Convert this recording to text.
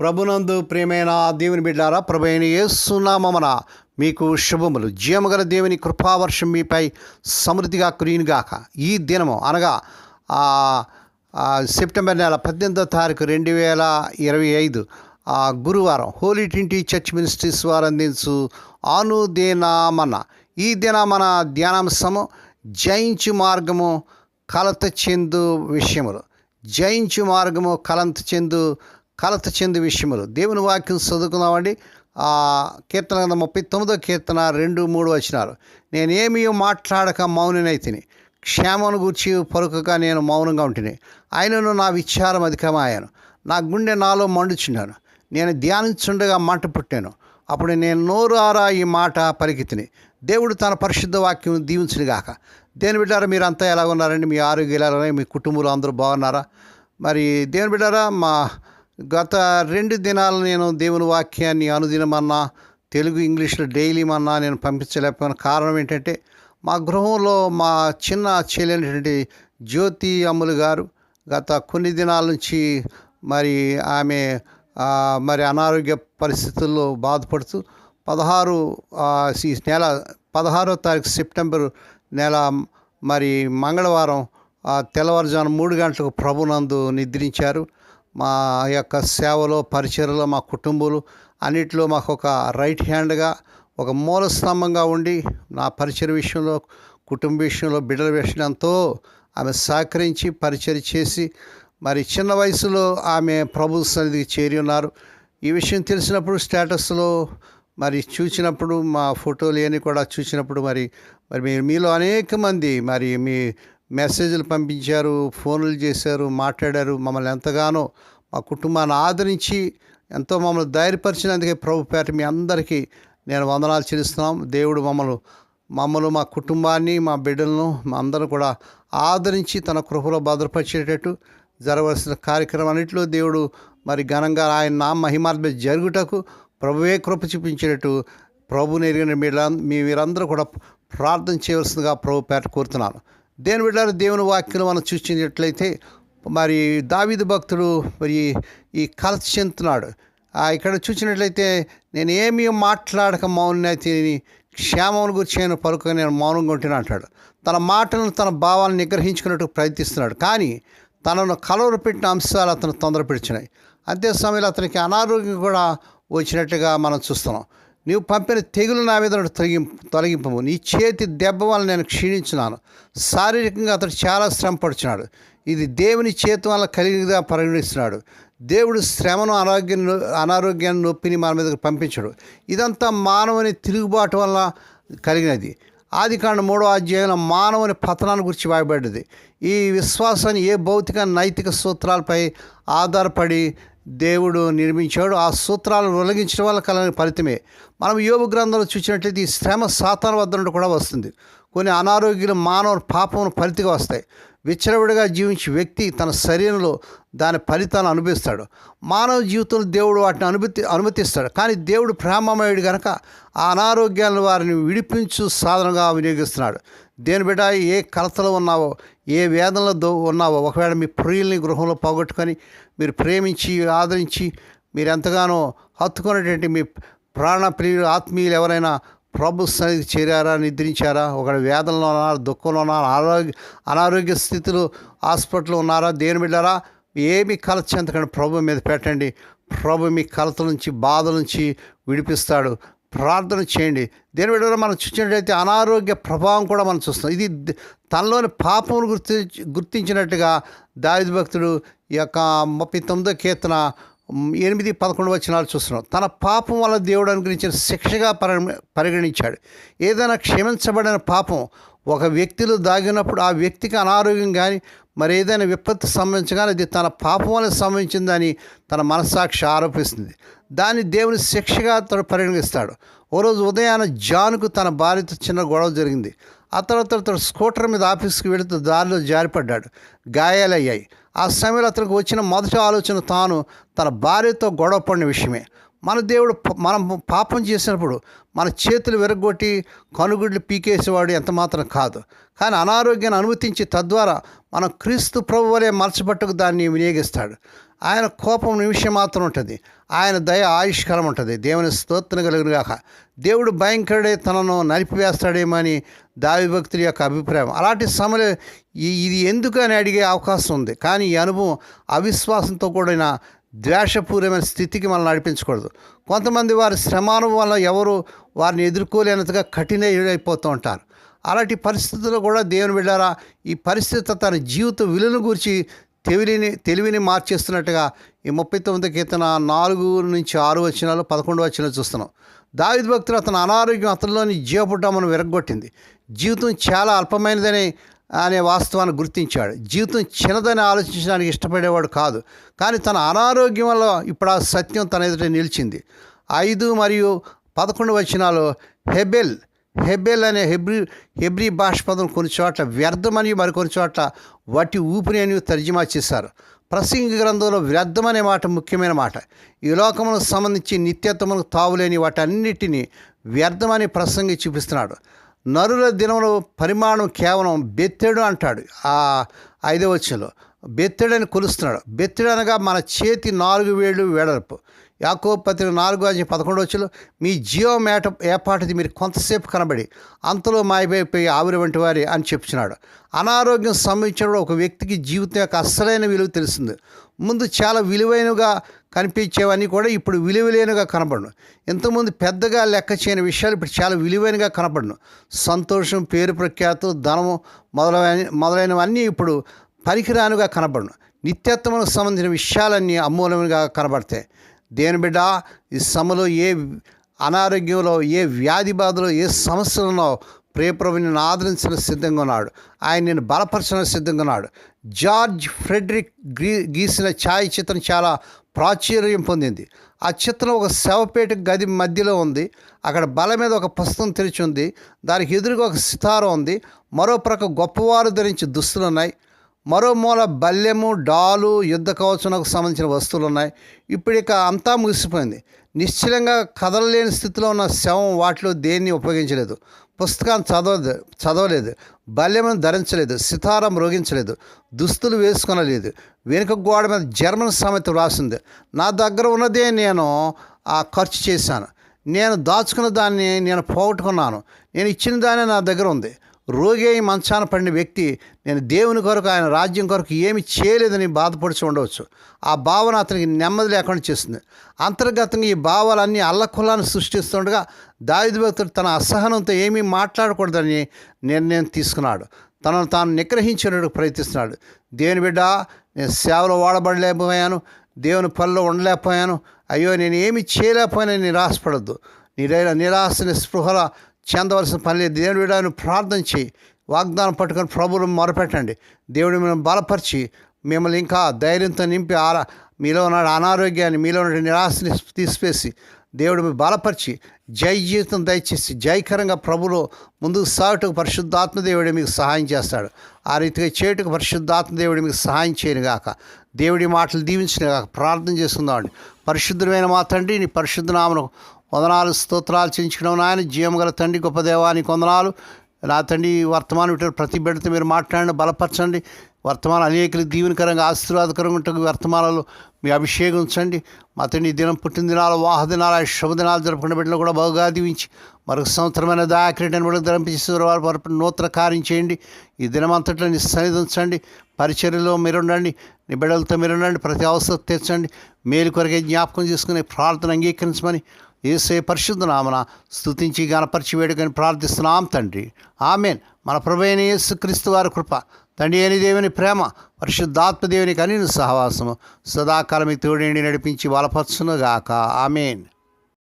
ప్రభునందు ప్రియమైన దేవుని బిడ్డారా ప్రభు అయిన ఏసునామన మీకు శుభములు. జీవగల దేవుని కృపావర్షం మీపై సమృద్ధిగా కురియునుగాక. ఈ దినము అనగా సెప్టెంబర్ నెల పద్దెనిమిదో తారీఖు రెండు వేల ఇరవై ఐదు గురువారం హోలీ ట్వంటీ చర్చ్ మినిస్ట్రీస్ వారు అందించు ఆనుదేనామన ఈ దిన మన ధ్యానాంశము జయించు మార్గము కలత చెందు విషయములు. జయించు మార్గము కలంత చెందు కలత చెంది విషయములు. దేవుని వాక్యం చదువుకుందామండి. ఆ కీర్తన కింద ముప్పై తొమ్మిదో కీర్తన రెండు మూడు వచ్చినారు నేనేమీ మాట్లాడక మౌనినైతిని. క్షేమను గూర్చి పలుకగా నేను మౌనంగా ఉంటిని. ఆయనను నా విచారం అధికమాయాను. నా గుండె నాలో మండుచున్నాను. నేను ధ్యానించుండగా మంట పుట్టాను. అప్పుడు నేను నోరు ఆరా ఈ మాట పరికితిని దేవుడు తన పరిశుద్ధ వాక్యం దీవించునుగాక. దేని బిడ్డారా మీరంతా ఎలా ఉన్నారండి మీ ఆరోగ్యాలు ఎలా ఉన్నాయి? మీ కుటుంబంలో అందరూ బాగున్నారా? మరి దేవుని బిడ్డారా మా గత రెండు దినాలు నేను దేవుని వాక్యాన్ని అనుదినమన్నా తెలుగు ఇంగ్లీష్లో డైలీ మన్నా నేను పంపించలేకపోయిన కారణం ఏంటంటే మా గృహంలో మా చిన్న చెల్లెనటువంటి జ్యోతి అమ్ములు గారు గత కొన్ని దినాల నుంచి మరి ఆమె మరి అనారోగ్య పరిస్థితుల్లో బాధపడుతూ పదహారు ఈ నెల పదహారో తారీఖు సెప్టెంబర్ నెల మరి మంగళవారం ఆ, తెల్లవారుజాము మూడు గంటలకు ప్రభునందు నిద్రించారు. మా యొక్క సేవలో పరిచయలో మా కుటుంబాలు అన్నిటిలో మాకు ఒక రైట్ హ్యాండ్గా ఒక మూల స్తంభంగా ఉండి నా పరిచయ విషయంలో కుటుంబ విషయంలో బిడ్డల విషయంతో ఆమె సహకరించి పరిచయం చేసి మరి చిన్న వయసులో ఆమె ప్రభు సన్నిధికి చేరి ఉన్నారు. ఈ విషయం తెలిసినప్పుడు స్టేటస్లో మరి చూసినప్పుడు మా ఫోటోలు అని కూడా చూసినప్పుడు మరి మరి మీలో అనేక మంది మరి మీ మెసేజ్లు పంపించారు ఫోన్లు చేశారు మాట్లాడారు మమ్మల్ని ఎంతగానో మా కుటుంబాన్ని ఆదరించి ఎంతో మమ్మల్ని ధైర్యపరిచినందుకే ప్రభు పేట మీ అందరికీ నేను వందనాలు చెల్లిస్తున్నాం. దేవుడు మమ్మల్ని మమ్మల్ని మా కుటుంబాన్ని మా బిడ్డలను మా అందరూ కూడా ఆదరించి తన కృపలో భద్రపరిచేటట్టు జరగవలసిన కార్యక్రమం అన్నింటిలో దేవుడు మరి ఘనంగా ఆయన నా మహిమార్మ జరుగుటకు ప్రభువే కృప చూపించేటట్టు ప్రభుని ఎరిగిన మీ మీరందరూ కూడా ప్రార్థన చేయవలసిందిగా ప్రభు పేట కోరుతున్నాను. దేని బిడ్డారు దేవుని వాక్యం మనం చూసినట్లయితే మరి దావిద భక్తుడు మరి ఈ కలత చెందుతున్నాడు. ఇక్కడ చూసినట్లయితే నేను ఏమీ మాట్లాడక మౌనతిని క్షేమం గురించి నేను పలుక నేను మౌనంగా ఉంటున్నా అంటాడు. తన మాటలను తన భావాలను నిగ్రహించుకున్నట్టు ప్రయత్నిస్తున్నాడు. కానీ తనను కలవరు పెట్టిన అంశాలు అతను తొందరపెడుచున్నాయి అంతే సమయంలో అతనికి అనారోగ్యం కూడా వచ్చినట్టుగా మనం చూస్తున్నాం. నీవు పంపిన తెగులు నా మీద నుండి తొలగింపు తొలగింపము. నీ చేతి దెబ్బ వల్ల నేను క్షీణించున్నాను. శారీరకంగా అతడు చాలా శ్రమ పడుచున్నాడు. ఇది దేవుని చేతి వల్ల కలిగిగా పరిగణిస్తున్నాడు. దేవుడు శ్రమను అనారోగ్యం అనారోగ్యాన్ని నొప్పిని మన మీదకి పంపించడు. ఇదంతా మానవుని తిరుగుబాటు వల్ల కలిగినది. ఆది కాండ మూడో అధ్యాయంలో మానవుని పతనాన్ని గురించి వాయబడ్డది ఈ విశ్వాసాన్ని ఏ భౌతిక నైతిక సూత్రాలపై ఆధారపడి దేవుడు నిర్మించాడు. ఆ సూత్రాలను ఉల్లంఘించడం వల్ల కలని ఫలితమే. మనం యోగ గ్రంథంలో చూసినట్లయితే ఈ శ్రమ సాతాన వద్ద నుండి కూడా వస్తుంది. కొన్ని అనారోగ్యాలు మానవ పాపం ఫలితిగా వస్తాయి. విచ్చలవిడిగా జీవించే వ్యక్తి తన శరీరంలో దాని ఫలితాలను అనుభవిస్తాడు. మానవ జీవితంలో దేవుడు వాటిని అనుమతి అనుమతిస్తాడు. కానీ దేవుడు ప్రేమమయుడు కనుక ఆ అనారోగ్యాలను వారిని విడిపించు సాధనంగా వినియోగిస్తున్నాడు. దేని బిడ్డ ఏ కలతలో ఉన్నావో ఏ వేదనలో ఉన్నావో ఒకవేళ మీ ప్రియుల్ని గృహంలో పోగొట్టుకొని మీరు ప్రేమించి ఆదరించి మీరు ఎంతగానో హత్తుకున్నటువంటి మీ ప్రాణ ప్రియులు ఆత్మీయులు ఎవరైనా ప్రభు సన్నిధికి చేరారా నిద్రించారా? ఒక వేదనలో ఉన్నారా దుఃఖంలో ఉన్నారా ఆరోగ్య అనారోగ్య స్థితిలో హాస్పిటల్లో ఉన్నారా? దేని బిడ్డారా? ఏమి కలత చెందకండి ప్రభు మీద పెట్టండి. ప్రభు మీ కలత నుంచి బాధ నుంచి విడిపిస్తాడు. ప్రార్థన చేయండి. దేని బిడ్డారా మనం చూసినట్లయితే అనారోగ్య ప్రభావం కూడా మనం చూస్తాం ఇది తనలోని పాపమును గుర్తి గుర్తించినట్టుగా దావిద భక్తుడు ఈ యొక్క ముప్పై తొమ్మిదో కీర్తన ఎనిమిది పదకొండు వచనాలు చూస్తున్నాం. తన పాపం వల్ల దేవుడు అనుగ్రహించిన శిక్షగా పరిగణించాడు. ఏదైనా క్షమించబడిన పాపం ఒక వ్యక్తిలో దాగినప్పుడు ఆ వ్యక్తికి అనారోగ్యం కానీ మరి ఏదైనా విపత్తు సంభవించగానే అది తన పాపం వల్ల సంభవించిందని తన మనస్సాక్షి ఆరోపిస్తుంది. దాన్ని దేవుని శిక్షగా అతడు పరిగణిస్తాడు. ఓ రోజు ఉదయాన జాన్కు తన భార్యతో చిన్న గొడవ జరిగింది. ఆ తర్వాత అతడు స్కూటర్ మీద ఆఫీస్కి వెళుతూ దారిలో జారిపడ్డాడు. గాయాలయ్యాయి. ఆ సమయంలో అతనికి వచ్చిన మొదటి ఆలోచన తాను తన భార్యతో గొడవ పడిన విషయమే. మన దేవుడు మనం పాపం చేసినప్పుడు మన చేతులు విరగొట్టి కనుగుడ్లు పీకేసేవాడు ఎంత మాత్రం కాదు. కానీ అనారోగ్యాన్ని అనుమతించి తద్వారా మనం క్రీస్తు ప్రభు వలె మలచబట్టుకు దాన్ని వినియోగిస్తాడు. ఆయన కోపం నిమిషం మాత్రం ఉంటుంది. ఆయన దయ ఆయుష్కరం ఉంటుంది. దేవుని స్తోత్రం కలుగునుగాక దేవుడు భయంకరుడే తనను నలిపివేస్తాడేమో అని దావి భక్తుల యొక్క అభిప్రాయం. అలాంటి సమయంలో ఇది ఎందుకు అని అడిగే అవకాశం ఉంది. కానీ ఈ అనుభవం అవిశ్వాసంతో కూడిన ద్వేషపూర్వమైన స్థితికి మనం నడిపించకూడదు. కొంతమంది వారి శ్రమానుభవం వల్ల ఎవరు వారిని ఎదుర్కోలేనంతగా కఠినైపోతూ ఉంటారు. అలాంటి పరిస్థితుల్లో కూడా దేవుని వెళ్ళారా ఈ పరిస్థితి తన జీవిత విలువను గురించి తెలివిని తెలివిని మార్చేస్తున్నట్టుగా ఈ ముప్పై తొమ్మిది కీర్తన నాలుగు నుంచి ఆరు వచ్చినాలు పదకొండు వచ్చినాలు చూస్తున్నాం. దావిద్ భక్తులు అతని అనారోగ్యం అతనిలోని జీవపుటమును విరగొట్టింది జీవితం చాలా అల్పమైనదని అనే వాస్తవాన్ని గుర్తించాడు. జీవితం చిన్నదని ఆలోచించడానికి ఇష్టపడేవాడు కాదు. కానీ తన అనారోగ్యం వల్ల ఇప్పుడు ఆ సత్యం తన ఎదుట నిలిచింది. ఐదు మరియు పదకొండు వచనాలు హెబెల్ హెబెల్ అనే హెబ్రి హెబ్రి భాష పదం కొన్ని చోట్ల వ్యర్థమని మరికొన్ని చోట్ల వట్టి ఊపిరి అని తర్జుమా చేశారు. ప్రసంగి గ్రంథంలో వ్యర్థం అనే మాట ముఖ్యమైన మాట. ఈ లోకమునకు సంబంధించి నిత్యత్వములకు తావులేని వాటన్నిటినీ వ్యర్థమని ప్రసంగి చూపిస్తున్నాడు. నరుల దినముల పరిమాణం కేవలం బెత్తెడు అంటాడు ఆ ఐదవ వచ్చంలో బెత్తెడని కొలుస్తున్నాడు. బెత్తెడు అనగా మన చేతి నాలుగు వేళ్ళు వెడల్పు. యాకో పత్రిక నాలుగు అధ్యాయం పదకొండు వచ్చులు మీ జీవం మేట ఏపాటిది మీరు కొంతసేపు కనబడి అంతలో మాయమైపోయి ఆవిరి వంటి వారి అని చెప్తున్నాడు అనారోగ్యం సంబంధించిన ఒక వ్యక్తికి జీవితం యొక్క అస్సలైన విలువ తెలిసింది ముందు చాలా విలువైనగా కనిపించేవన్నీ కూడా ఇప్పుడు విలువలేనుగా కనపడను ఇంతకుముందు పెద్దగా లెక్క చేయని విషయాలు ఇప్పుడు చాలా విలువైనగా కనపడను సంతోషం పేరు ప్రఖ్యాతు ధనము మొదలైన మొదలైనవన్నీ ఇప్పుడు పనికిరానుగా కనపడను నిత్యత్వములకు సంబంధించిన విషయాలన్నీ అమూల్యంగా కనబడతాయి. దేని బిడ్డ ఈ సమలో ఏ అనారోగ్యంలో ఏ వ్యాధి బాధలో ఏ సమస్యలున్నావు ప్రియప్రభు నేను ఆదరించిన సిద్ధంగా ఉన్నాడు. ఆయన నేను బలపరచడానికి సిద్ధంగా ఉన్నాడు. జార్జ్ ఫ్రెడరిక్ గీ గీసిన ఛాయాచిత్రం చాలా ప్రాచుర్యం పొందింది. ఆ చిత్రం ఒక శవపేట గది మధ్యలో ఉంది. అక్కడ బల మీద ఒక పుస్తకం తెరిచి ఉంది. దానికి ఎదురుగా ఒక సితారం ఉంది. మరో ప్రక్క గొప్పవారు ధరించి దుస్తులు ఉన్నాయి. మరో మూల బల్యము డాలు యుద్ధ కవచనకు సంబంధించిన వస్తువులు ఉన్నాయి. ఇప్పుడు ఇక అంతా ముగిసిపోయింది. నిశ్చలంగా కదలలేని స్థితిలో ఉన్న శవం వాటిలో దేన్ని ఉపయోగించలేదు. పుస్తకాన్ని చదవలేదు చదవలేదు. బల్యమును ధరించలేదు సితారం రోగించలేదు దుస్తులు వేసుకొనలేదు. వెనుక గోడ మీద జర్మన్ సామెత రాసింది నా దగ్గర ఉన్నదే నేను ఆ ఖర్చు చేశాను. నేను దాచుకున్న దాన్ని నేను పోగొట్టుకున్నాను. నేను ఇచ్చిన దాన్ని నా దగ్గర ఉంది. రోగి అయి మంచాన పడిన వ్యక్తి నేను దేవుని కొరకు ఆయన రాజ్యం కొరకు ఏమి చేయలేదని బాధపడుచు ఉండవచ్చు. ఆ భావన అతనికి నెమ్మది లేకుండా చేస్తుంది. అంతర్గతంగా ఈ భావాలన్నీ అల్లకులాన్ని సృష్టిస్తుండగా దావిది భక్తుడు తన అసహనంతో ఏమీ మాట్లాడకూడదని నిర్ణయం తీసుకున్నాడు. తనను తాను నిగ్రహించేందుకు ప్రయత్నిస్తున్నాడు. దేవుని బిడ్డ నేను సేవలో వాడబడలేకపోయాను దేవుని పనిలో ఉండలేకపోయాను. అయ్యో నేను ఏమి చేయలేకపోయానని నిరాశపడద్దు. నిరా నిరాశ నిస్పృహల చెందవలసిన పని లేదు. దేవుని విడాన్ని ప్రార్థన చేయి. వాగ్దానం పట్టుకొని ప్రభువును మొరపెట్టండి. దేవుడు మిమ్మల్ని బలపరిచి మిమ్మల్ని ఇంకా ధైర్యంతో నింపి ఆరా మీలో ఉన్న అనారోగ్యాన్ని మీలో ఉన్న నిరాశని తీసివేసి దేవుడు మీ బలపరిచి జై జీవితం దయచేసి జయకరంగా ప్రభులో ముందుకు సాగుటకు పరిశుద్ధాత్మ దేవుడు మీకు సహాయం చేస్తాడు. ఆ రీతిగా చేయుటకు పరిశుద్ధాత్మ దేవుడు మీకు సహాయం చేయను గాక. దేవుడి మాటలు దీవించిన గాక ప్రార్థన చేసుకుందామండి. పరిశుద్ధమైన మా తండ్రి నీ పరిశుద్ధనామను వందనాలు స్తోత్రాలు చేయించడం నాయన. జీవగల తండ్రి గొప్ప దేవానికి వందనాలు. నా తండ్రి వర్తమానం ఇటు ప్రతి బిడ్డతో మీరు మాట్లాడండి బలపరచండి. వర్తమానం అనేకలు దీవెనకరంగా ఆశీర్వాదకరంగా ఉంటుంది వర్తమానాలు మీ అభిషేకం ఉంచండి. మా తండ్రి ఈ దినం పుట్టినదినాలు వాహదినాలు శుభదినాలు జరుపుకునే బిడ్డలు కూడా బాగా దీవించి మరొక సంవత్సరమైన దాయకరీటని కూడా ధరింపజేసి వారి వారి నూతన కార్యం చేయండి. ఈ దినమంతట్లో నీ సన్నిధి ఉంచండి పరిచర్యలో మీరుండండి. నీ బిడ్డలతో మీరుండండి. ప్రతి అవసరం తీర్చండి. మేలు కొరకే జ్ఞాపకం చేసుకుని ప్రార్థన అంగీకరించమని ఏసే పరిశుద్ధ నామన స్థుతించి గణపరిచి వేడుకని ప్రార్థిస్తున్నాం తండ్రి. ఆమెన్. మన ప్రభైన యేసు క్రీస్తు వారి కృప తండ్రి అని దేవుని ప్రేమ పరిశుద్ధాత్మ దేవుని కనీను సహవాసము సదాకాలమి తోడేండి నడిపించి బలపరచునుగాక. ఆమెన్.